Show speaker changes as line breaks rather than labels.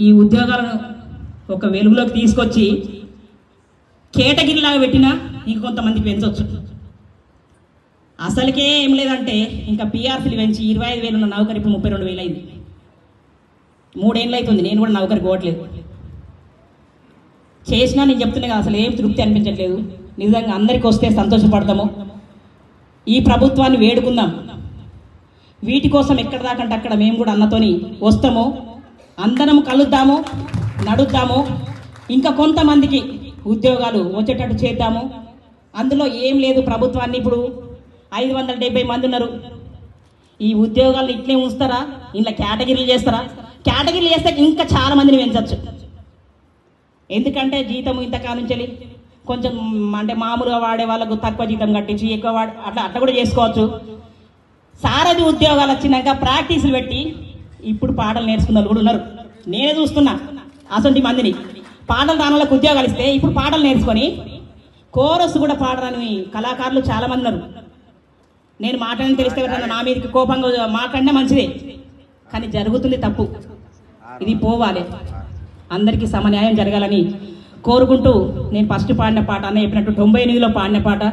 ఈ ఉద్యోగాలను ఒక వెలుగులోకి తీసుకొచ్చి కేటగిరీలాగా పెట్టినా ఇంక పెంచవచ్చు అసలుకే ఏం లేదంటే ఇంకా పిఆర్సీలు పెంచి ఇరవై ఐదు వేలు ఉన్న నౌకరి ఇప్పుడు ముప్పై రెండు వేలు అయింది మూడేళ్ళు అవుతుంది నేను కూడా నౌకరికి పోవట్లేదు. చేసినా నేను చెప్తున్నా అసలు ఏం తృప్తి అనిపించట్లేదు. నిజంగా అందరికి వస్తే సంతోషపడతాము. ఈ ప్రభుత్వాన్ని వేడుకుందాం. వీటి కోసం ఎక్కడ దాకంటే అక్కడ మేము కూడా అన్నతోని వస్తాము. అందరం కలుద్దాము నడుద్దాము. ఇంకా కొంతమందికి ఉద్యోగాలు వచ్చేటట్టు చేద్దాము. అందులో ఏం లేదు ప్రభుత్వాన్ని ఇప్పుడు. ఐదు వందల డెబ్బై మంది ఉన్నారు. ఈ ఉద్యోగాలు ఇట్లే ఉంచుతారా? ఇంట్లో కేటగిరీలు చేస్తారా? కేటగిరీలు చేస్తే ఇంకా చాలా మందిని పెంచవచ్చు ఎందుకంటే జీతం ఇంతకాలం నుంచి కొంచెం అంటే మామూలుగా వాడే వాళ్ళకు తక్కువ జీతం కట్టించి ఎక్కువ వాడే అట్లా అట్లా కూడా చేసుకోవచ్చు. సారథి ఉద్యోగాలు వచ్చినాక ప్రాక్టీసులు పెట్టి ఇప్పుడు పాటలు నేర్చుకున్న వాళ్ళు కూడా ఉన్నారు. నేనే చూస్తున్నా. అసంటి మందిని. పాటలు రాని ఉద్యోగాలు ఇస్తే ఇప్పుడు పాటలు నేర్చుకొని కోరస్ కూడా పాడరాని కళాకారులు చాలా మంది ఉన్నారు. నేను మాట్లాడిన తెలిస్తే నా మీదకి కోపంగా మాట్లాడినా మంచిదే. కానీ జరుగుతుంది తప్పు. ఇది పోవాలి. అందరికీ సమన్యాయం జరగాలని కోరుకుంటూ నేను ఫస్ట్ పాడిన పాట అన్న చెప్పినట్టు తొంభై ఎనిమిదిలో పాడిన పాట.